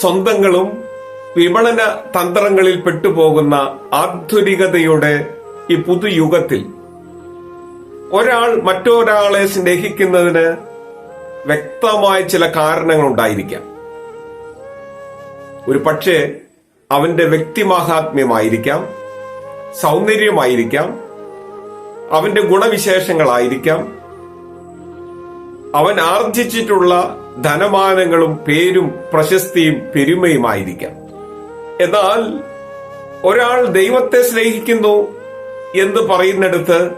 സ്വന്തങ്ങളും വിപണന തന്ത്രങ്ങളിൽ പെട്ടുപോകുന്ന ആധുനികതയുടെ ഈ പുതുയുഗത്തിൽ ഒരാൾ മറ്റൊരാളെ സ്നേഹിക്കുന്നതിന് വ്യക്തമായ ചില കാരണങ്ങൾ ഉണ്ടായിരിക്കാം ഒരു പക്ഷേ അവന്റെ വ്യക്തിമാഹാത്മ്യമായിരിക്കാം സൗന്ദര്യമായിരിക്കാം അവന്റെ ഗുണവിശേഷങ്ങളായിരിക്കാം അവൻ ആർജിച്ചിട്ടുള്ള ധനമാനങ്ങളും പേരും പ്രശസ്തിയും പെരുമയുമായിരിക്കാം. എന്നാൽ ഒരാൾ ദൈവത്തെ സ്നേഹിക്കുന്നു എന്ന് പറയുന്നിടത്ത്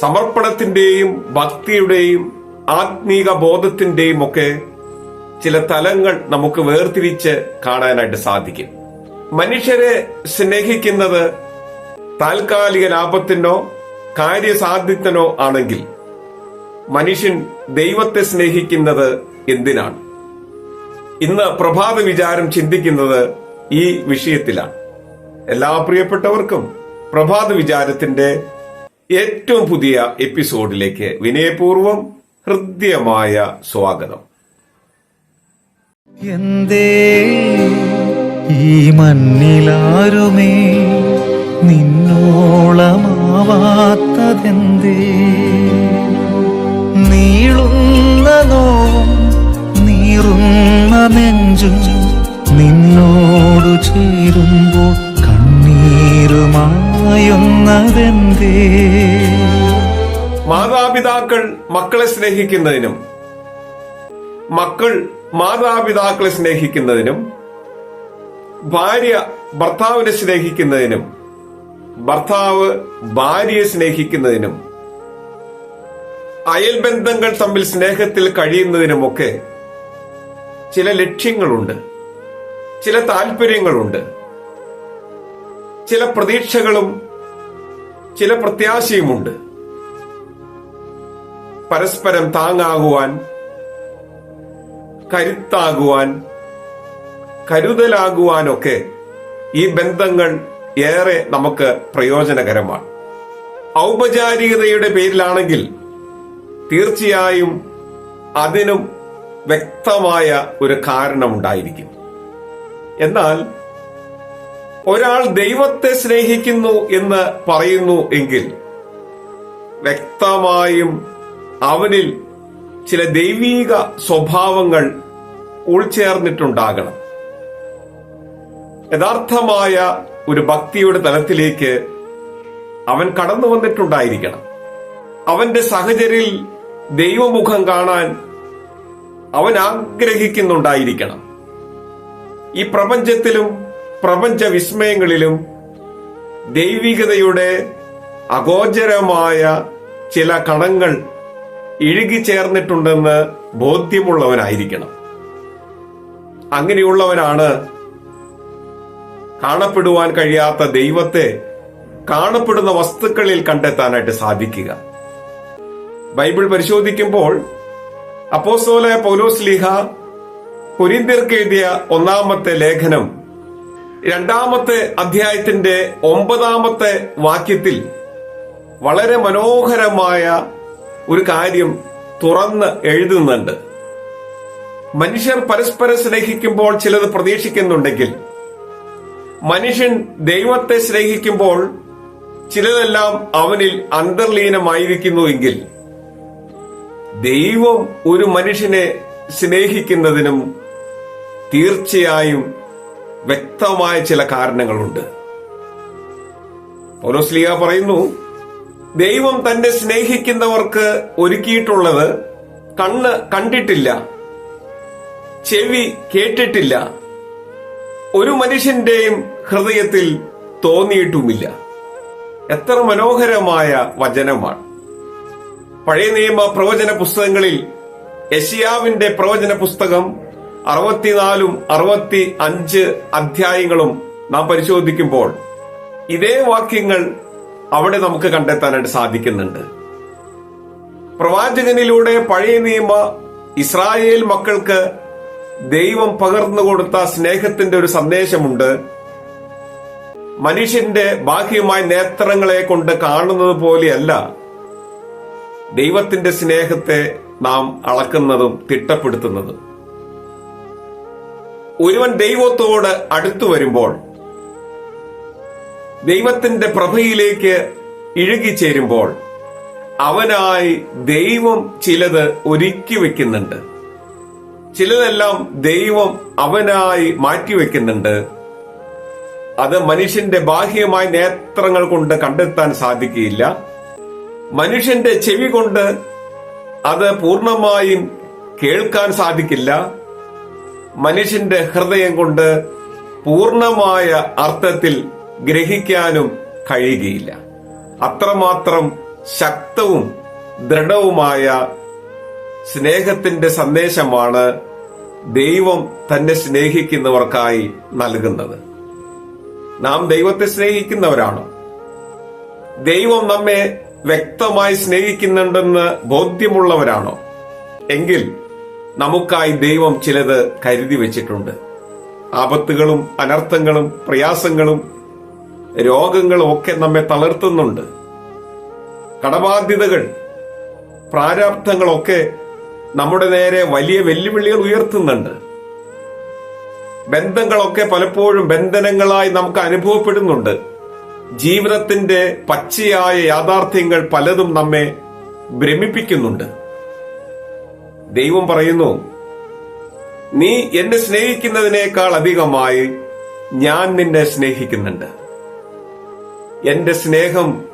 സമർപ്പണത്തിന്റെയും ഭക്തിയുടെയും ആത്മീക ബോധത്തിന്റെയും ഒക്കെ ചില തലങ്ങൾ നമുക്ക് വേർതിരിച്ച് കാണാനായിട്ട് സാധിക്കും. മനുഷ്യരെ സ്നേഹിക്കുന്നത് താൽക്കാലിക ലാഭത്തിനോ കാര്യസാധ്യത്തിനോ ആണെങ്കിൽ മനുഷ്യൻ ദൈവത്തെ സ്നേഹിക്കുന്നത് എന്തിനാണ്? ഇന്ന് പ്രഭാത വിചാരം ചിന്തിക്കുന്നത് ഈ വിഷയത്തിലാണ്. എല്ലാ പ്രിയപ്പെട്ടവർക്കും പ്രഭാത വിചാരത്തിന്റെ ഏറ്റവും പുതിയ എപ്പിസോഡിലേക്ക് വിനയപൂർവം ഹൃദ്യമായ സ്വാഗതം. എന്തേ ഈ മണ്ണിലാരുമേ? നിന്നോളമാവാത്തതെന്തേ? നീളുന്ന നോവും നീറുന്ന നെഞ്ചും നിന്നോടു ചേരുമ്പോൾ കണ്ണീരുമായുന്നതെന്തേ? മാതാപിതാക്കൾ മക്കളെ സ്നേഹിക്കുന്നതിനും മക്കൾ മാതാപിതാക്കളെ സ്നേഹിക്കുന്നതിനും ഭാര്യ ഭർത്താവിനെ സ്നേഹിക്കുന്നതിനും ഭർത്താവ് ഭാര്യയെ സ്നേഹിക്കുന്നതിനും അയൽബന്ധങ്ങൾ തമ്മിൽ സ്നേഹത്തിൽ കഴിയുന്നതിനുമൊക്കെ ചില ലക്ഷ്യങ്ങളുണ്ട്. ചില താല്പര്യങ്ങളുണ്ട് ചില പ്രതീക്ഷകളും ചില പ്രത്യാശയുമുണ്ട്. പരസ്പരം താങ്ങാകുവാൻ കരുത്താകുവാൻ കരുതലാകുവാനൊക്കെ ഈ ബന്ധങ്ങൾ ഏറെ നമുക്ക് പ്രയോജനകരമാണ്. ഔപചാരികതയുടെ പേരിലാണെങ്കിൽ തീർച്ചയായും അതിനും വ്യക്തമായ ഒരു കാരണമുണ്ടായിരിക്കും. എന്നാൽ ഒരാൾ ദൈവത്തെ സ്നേഹിക്കുന്നു എന്ന് പറയുന്നു എങ്കിൽ വ്യക്തമായും അവനിൽ ചില ദൈവീക സ്വഭാവങ്ങൾ ഉൾച്ചേർന്നിട്ടുണ്ടാകണം. യഥാർത്ഥമായ ഒരു ഭക്തിയുടെ തലത്തിലേക്ക് അവൻ കടന്നു വന്നിട്ടുണ്ടായിരിക്കണം. അവന്റെ സഹചരിൽ ദൈവമുഖം കാണാൻ അവൻ ആഗ്രഹിക്കുന്നുണ്ടായിരിക്കണം. ഈ പ്രപഞ്ചത്തിലും പ്രപഞ്ച വിസ്മയങ്ങളിലും ദൈവികതയുടെ അഗോചരമായ ചില കണങ്ങൾ ഇഴുകിച്ചേർന്നിട്ടുണ്ടെന്ന് ബോധ്യമുള്ളവനായിരിക്കണം. അങ്ങനെയുള്ളവനാണ് കാണപ്പെടുവാൻ കഴിയാത്ത ദൈവത്തെ കാണപ്പെടുന്ന വസ്തുക്കളിൽ കണ്ടെത്താനായിട്ട് സാധിക്കുക. ബൈബിൾ പരിശോധിക്കുമ്പോൾ അപ്പോസ്തോല പൗലോസ് ലീഹ കുരിന്തിർക്ക് എഴുതിയ ഒന്നാമത്തെ ലേഖനം രണ്ടാമത്തെ അധ്യായത്തിന്റെ ഒമ്പതാമത്തെ വാക്യത്തിൽ വളരെ മനോഹരമായ ഒരു കാര്യം തുറന്ന് എഴുതുന്നുണ്ട്. മനുഷ്യർ പരസ്പരം സ്നേഹിക്കുമ്പോൾ ചിലത് പ്രതീക്ഷിക്കുന്നുണ്ടെങ്കിൽ മനുഷ്യൻ ദൈവത്തെ സ്നേഹിക്കുമ്പോൾ ചിലതെല്ലാം അവനിൽ അന്തർലീനമായിരിക്കുന്നുവെങ്കിൽ ദൈവം ഒരു മനുഷ്യനെ സ്നേഹിക്കുന്നതിനും തീർച്ചയായും വ്യക്തമായ ചില കാരണങ്ങളുണ്ട്. പൗലോസ്ലിയ പറയുന്നു ദൈവം തന്നെ സ്നേഹിക്കുന്നവർക്ക് ഒരുക്കിയിട്ടുള്ളത് കണ്ണ് കണ്ടിട്ടില്ല ചെവി കേട്ടിട്ടില്ല ഒരു മനുഷ്യന്റെയും ഹൃദയത്തിൽ തോന്നിയിട്ടുമില്ല. എത്ര മനോഹരമായ വചനമാണ്. പഴയ നിയമ പ്രവചന പുസ്തകങ്ങളിൽ യഷിയാവിന്റെ പ്രവചന പുസ്തകം അറുപത്തിനാലും അറുപത്തി അഞ്ച് അധ്യായങ്ങളും നാം പരിശോധിക്കുമ്പോൾ ഇതേ വാക്യങ്ങൾ അവിടെ നമുക്ക് കണ്ടെത്താനായിട്ട് സാധിക്കുന്നുണ്ട്. പ്രവാചകനിലൂടെ പഴയ നിയമ ഇസ്രായേൽ മക്കൾക്ക് ദൈവം പകർന്നു കൊടുത്ത സ്നേഹത്തിന്റെ ഒരു സന്ദേശമുണ്ട്. മനുഷ്യന്റെ ബാഹ്യമായ നേത്രങ്ങളെ കൊണ്ട് കാണുന്നത് പോലെയല്ല ദൈവത്തിന്റെ സ്നേഹത്തെ നാം അളക്കുന്നതും തിട്ടപ്പെടുത്തുന്നതും. ഒരുവൻ ദൈവത്തോട് അടുത്തു വരുമ്പോൾ ദൈവത്തിന്റെ പ്രഭയിലേക്ക് ഇഴുകിച്ചേരുമ്പോൾ അവനായി ദൈവം ചിലത് ഒരുക്കി വെക്കുന്നുണ്ട്. ചിലതെല്ലാം ദൈവം അവനായി മാറ്റിവെക്കുന്നുണ്ട് അത് മനുഷ്യന്റെ ബാഹ്യമായ നേത്രങ്ങൾ കൊണ്ട് കണ്ടെത്താൻ സാധിക്കുകയില്ല. മനുഷ്യന്റെ ചെവി കൊണ്ട് അത് പൂർണമായും കേൾക്കാൻ സാധിക്കില്ല. മനുഷ്യന്റെ ഹൃദയം കൊണ്ട് പൂർണമായ അർത്ഥത്തിൽ ഗ്രഹിക്കാനും കഴിയുകയില്ല. അത്രമാത്രം ശക്തവും ദൃഢവുമായ സ്നേഹത്തിന്റെ സന്ദേശമാണ് ദൈവം തന്നെ സ്നേഹിക്കുന്നവർക്കായി നൽകുന്നത്. നാം ദൈവത്തെ സ്നേഹിക്കുന്നവരാണോ. ദൈവം നമ്മെ വ്യക്തമായി സ്നേഹിക്കുന്നുണ്ടെന്ന് ബോധ്യമുള്ളവരാണോ? എങ്കിൽ നമുക്കായി ദൈവം ചിലത് കരുതി വെച്ചിട്ടുണ്ട്. ആപത്തുകളും അനർത്ഥങ്ങളും പ്രയാസങ്ങളും രോഗങ്ങളും ഒക്കെ നമ്മെ തളർത്തുന്നുണ്ട്. കടബാധ്യതകൾ പ്രാരാബ്ധങ്ങളൊക്കെ നമ്മുടെ നേരെ വലിയ വെല്ലുവിളികൾ ഉയർത്തുന്നുണ്ട്. ബന്ധങ്ങളൊക്കെ പലപ്പോഴും ബന്ധനങ്ങളായി നമുക്ക് അനുഭവപ്പെടുന്നുണ്ട്. ജീവിതത്തിന്റെ പച്ചയായ യാഥാർത്ഥ്യങ്ങൾ പലതും നമ്മെ ഭ്രമിപ്പിക്കുന്നുണ്ട്. ദൈവം പറയുന്നു നീ എന്നെ സ്നേഹിക്കുന്നതിനേക്കാൾ അധികമായി ഞാൻ നിന്നെ സ്നേഹിക്കുന്നുണ്ട്. എന്റെ സ്നേഹം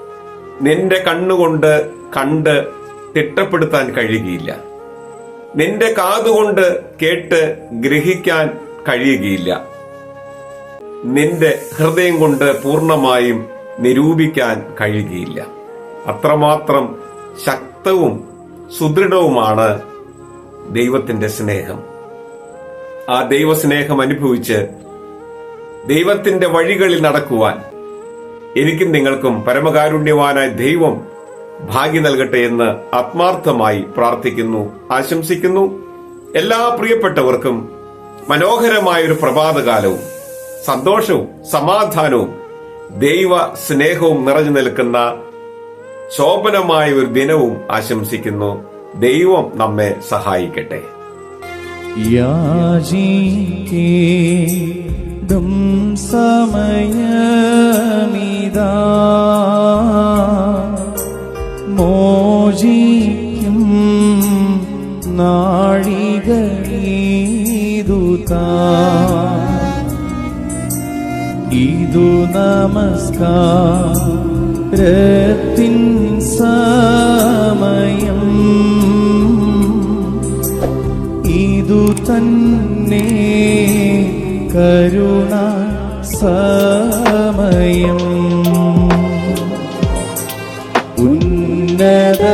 നിന്റെ കണ്ണുകൊണ്ട് കണ്ട് തിട്ടപ്പെടുത്താൻ കഴിയുകയില്ല. നിന്റെ കാതുകൊണ്ട് കേട്ട് ഗ്രഹിക്കാൻ കഴിയുകയില്ല. നിന്റെ ഹൃദയം കൊണ്ട് പൂർണമായും നിരൂപിക്കാൻ കഴിയുകയില്ല. അത്രമാത്രം ശക്തവും സുദൃഢവുമാണ് ദൈവത്തിന്റെ സ്നേഹം. ആ ദൈവസ്നേഹം അനുഭവിച്ച് ദൈവത്തിന്റെ വഴികളിൽ നടക്കുവാൻ എനിക്കും നിങ്ങൾക്കും പരമകാരുണ്യവാനായ ദൈവം ഭാഗ്യം നൽകട്ടെ എന്ന് ആത്മാർത്ഥമായി പ്രാർത്ഥിക്കുന്നു ആശംസിക്കുന്നു. എല്ലാ പ്രിയപ്പെട്ടവർക്കും മനോഹരമായൊരു പ്രഭാതകാലവും. സന്തോഷവും സമാധാനവും ദൈവ സ്നേഹവും നിറഞ്ഞു നിൽക്കുന്ന ശോഭനമായ ഒരു ദിനവും ആശംസിക്കുന്നു. ദൈവം നമ്മെ സഹായിക്കട്ടെ. സമയമിതാ നമസ്കാരത്തിൻ സമയം. ഇതു തന്നെ കരുണ സമയം. ഉന്നത